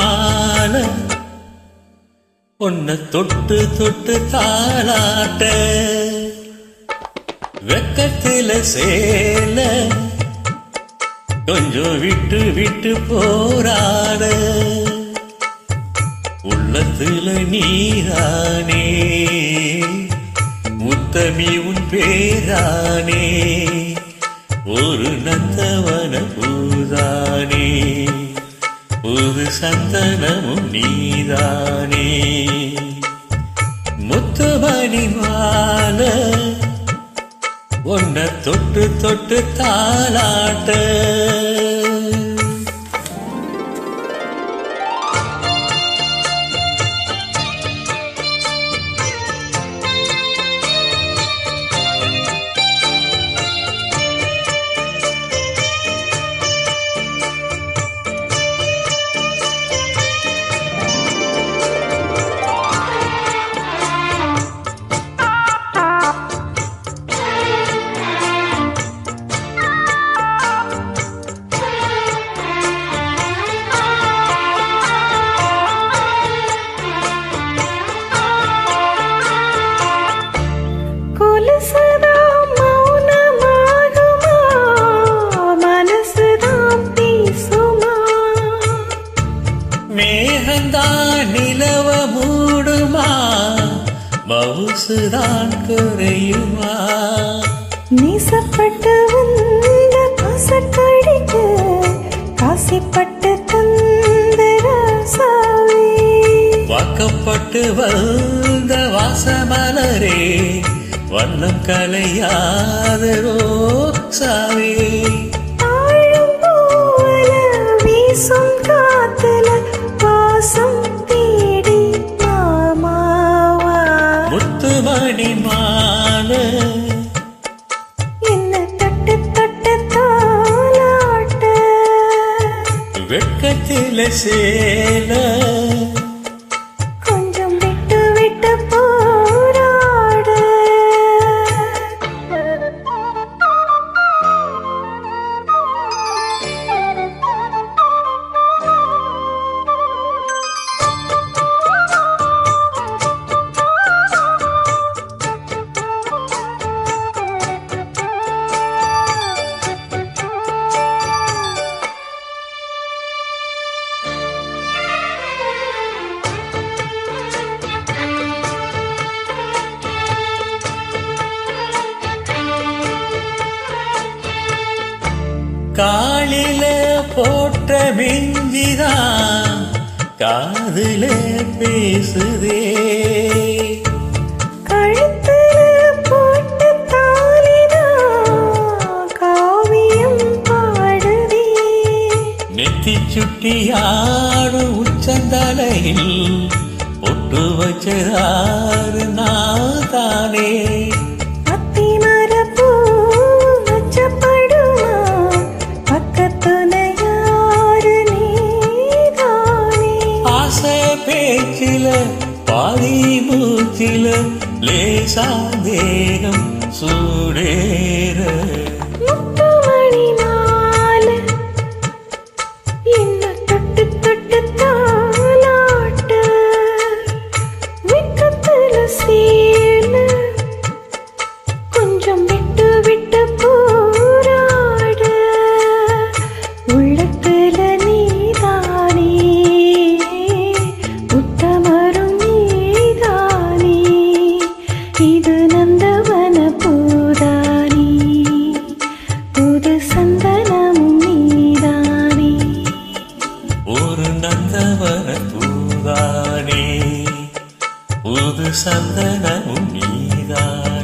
மால. மாலை தொட்டு தொட்டு தாளாட்ட. வெக்கத்தில சேல. கொஞ்சம் விட்டு விட்டு போராட. உள்ளத்துல நீரானே. முத்தமி உன் பேரானே. புது சந்தனமும் நீதானே. முத்துமணி மாலை உன்னை தொட்டு தொட்டு தாளாட்ட. மேகந்தான் நிலவ மூடுமா? மவுசுதான் குறையுமா? நேசப்பட்டு வந்த பாசக்கடிக்க, காசிப்பட்டு தந்த ராசாவே. வாக்கப்பட்டு வந்த வாசமலரே வண்ணம் கலையாதரோ சாவே ஆழம் போல வீசும் வெட்கத்தில சேல காலில போட்ட மிஞ்சிதான் காதுல பேசுதே. நெத்தி சுட்டியாடும் உச்சந்தலையில் பொட்டு வச்சதாறு நான் தானே பேச்சில பாதி மூச்சில லேசா தேகம் சூடேற. சந்தனமும் நீதான்